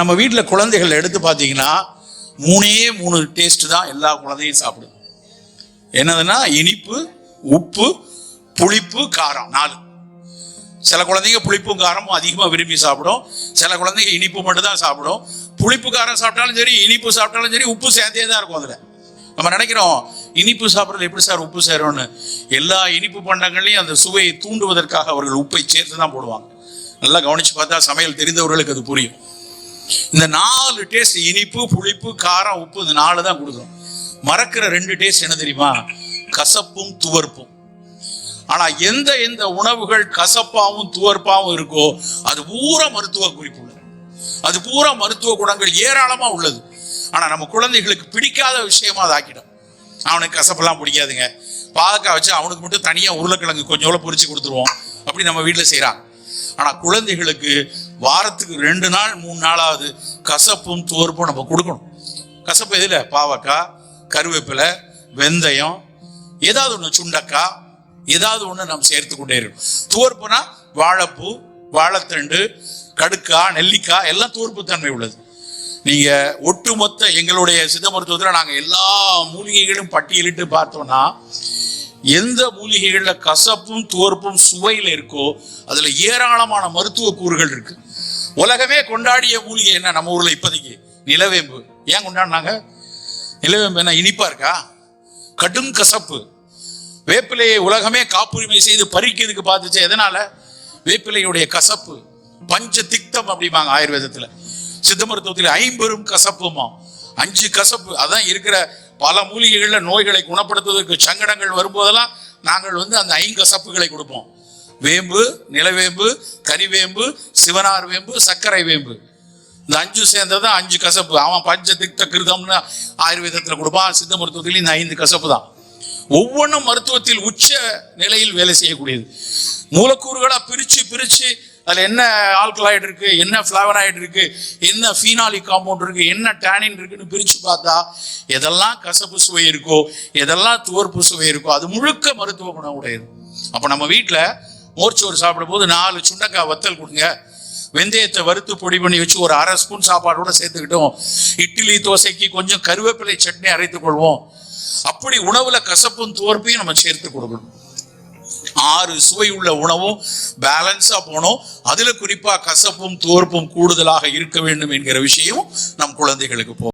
நம்ம வீட்டில் குழந்தைகள் எடுத்து பார்த்தீங்கன்னா மூணே மூணு டேஸ்ட் தான் எல்லா குழந்தையும் சாப்பிடும். என்னதுன்னா இனிப்பு உப்பு புளிப்பு காரம் நாலு. சில குழந்தைங்க புளிப்பும் காரமும் அதிகமாக விரும்பி சாப்பிடும். சில குழந்தைங்க இனிப்பு மட்டும் தான் சாப்பிடும். புளிப்பு காரம் சாப்பிட்டாலும் சரி இனிப்பு சாப்பிட்டாலும் சரி உப்பு சேர்ந்தே தான் இருக்கும் அதில். நம்ம நினைக்கிறோம் இனிப்பு சாப்பிட்றது எப்படி சார் உப்பு சேரும்னு? எல்லா இனிப்பு பண்டங்களையும் அந்த சுவையை தூண்டுவதற்காக அவர்கள் உப்பை சேர்த்து தான் போடுவாங்க. நல்லா கவனித்து பார்த்தா சமையல் தெரிந்தவர்களுக்கு அது புரியும். இந்த நாலு டேஸ்ட் இனிப்பு புளிப்பு காரம் உப்பு இந்த நாலு தான் கொடுக்கும் மறக்கிற ரெண்டு டேஸ்ட் என்ன தெரியுமா? கசப்பும் துவர்ப்பும். ஆனா எந்த எந்த உணவுகள் கசப்பாவும் துவர்ப்பாவும் இருக்கோ அது பூரா மருத்துவ குறிப்பு அது பூரா மருத்துவ குணங்கள் ஏராளமா உள்ளது. ஆனா நம்ம குழந்தைகளுக்கு பிடிக்காத விஷயமா அது ஆக்கிடும். அவனுக்கு கசப்பெல்லாம் பிடிக்காதுங்க. பாகக்காய் வச்சு அவனுக்கு மட்டும் தனியா உருளைக்கிழங்கு கொஞ்சோட பொரிச்சு கொடுத்துருவோம். அப்படி நம்ம வீட்டுல செய்யறான் ஆனா குழந்தைகளுக்கு வாரத்துக்கு ரெண்டு நாள் மூணு நாளாவது கசப்பும் துவர்ப்பும் நம்ம கொடுக்கணும். கசப்பு எதில்? பாவக்காய் கருவேப்பிலை வெந்தயம் ஏதாவது ஒன்று சுண்டக்காய் ஏதாவது ஒன்று நம்ம சேர்த்து கொண்டே இருக்கணும். துவர்ப்புனா வாழைப்பூ வாழைத்தண்டு கடுக்காய் நெல்லிக்காய் எல்லாம் துவர்ப்பு தன்மை உள்ளது. நீங்கள் ஒட்டுமொத்த எங்களுடைய சித்த மருத்துவத்தில் நாங்கள் எல்லா மூலிகைகளும் பட்டியலிட்டு பார்த்தோம்னா எந்த மூலிகைகளில் கசப்பும் துவர்ப்பும் சுவையில் இருக்கோ அதில் ஏராளமான மருத்துவ கூறுகள் இருக்கு. உலகமே கொண்டாடிய மூலிகை என்ன? நம்ம ஊரில் இப்போதைக்கு. நிலவேம்பு. ஏன் கொண்டாடினாங்க? நிலவேம்பு என்ன இனிப்பா இருக்கா? கடும் கசப்பு. வேப்பிலையை உலகமே காப்புரிமை செய்து பறிக்கிறதுக்கு பார்த்துச்சு எதனால? வேப்பிலையுடைய கசப்பு. பஞ்ச திக்தம் அப்படிம்பாங்க ஆயுர்வேதத்தில். சித்த மருத்துவத்தில் ஐம்பெரும் கசப்புமா? அஞ்சு கசப்பு. அதான் இருக்கிற பல மூலிகைகளில் நோய்களை குணப்படுத்துவதற்கு சங்கடங்கள் வரும்போதெல்லாம் நாங்கள் வந்து அந்த ஐங்கசப்புகளை கொடுப்போம். வேம்பு நிலவேம்பு கரிவேம்பு சிவனார் வேம்பு சர்க்கரை வேம்பு. இந்த அஞ்சு சேர்ந்தது அஞ்சு கசப்பு. அவன் பஞ்ச திக்த கிருதம்னு ஆயுர்வேதத்தில் கொடுப்பான். சித்த மருத்துவத்தில் இந்த ஐந்து கசப்பு தான். ஒவ்வொன்றும் மருத்துவத்தில் உச்ச நிலையில் வேலை செய்யக்கூடியது. மூலக்கூறுகளாக பிரித்து பிரித்து அதில் என்ன ஆல்கலாய்டு இருக்கு என்ன பிளாவனாய்டு இருக்கு என்ன ஃபீனாலிக் காம்பவுண்ட் இருக்கு என்ன டேனின் இருக்குன்னு பிரித்து பார்த்தா எதெல்லாம் கசப்பு சுவை இருக்கோ எதெல்லாம் துவர்ப்பு சுவை இருக்கோ அது முழுக்க மருத்துவ குணம் உடையது அப்போ நம்ம வீட்டில் மோர்ச்சோறு சாப்பிடும் போது நாலு சுண்டக்காய் வத்தல் கொடுங்க. வெந்தயத்தை வறுத்து பொடி பண்ணி வச்சு ஒரு அரை ஸ்பூன் சாப்பாடோட சேர்த்துக்கிட்டோம். இட்லி தோசைக்கு கொஞ்சம் கருவேப்பிலை சட்னி அரைத்துக் கொள்வோம். அப்படி உணவுல கசப்பும் துவர்ப்பையும் நம்ம சேர்த்து கொடுக்கணும். ஆறு சுவை உள்ள உணவும் பேலன்ஸா போனோம். அதுல குறிப்பா கசப்பும் தோற்பும் கூடுதலாக இருக்க வேண்டும் என்கிற விஷயம் நம் குழந்தைகளுக்கு போ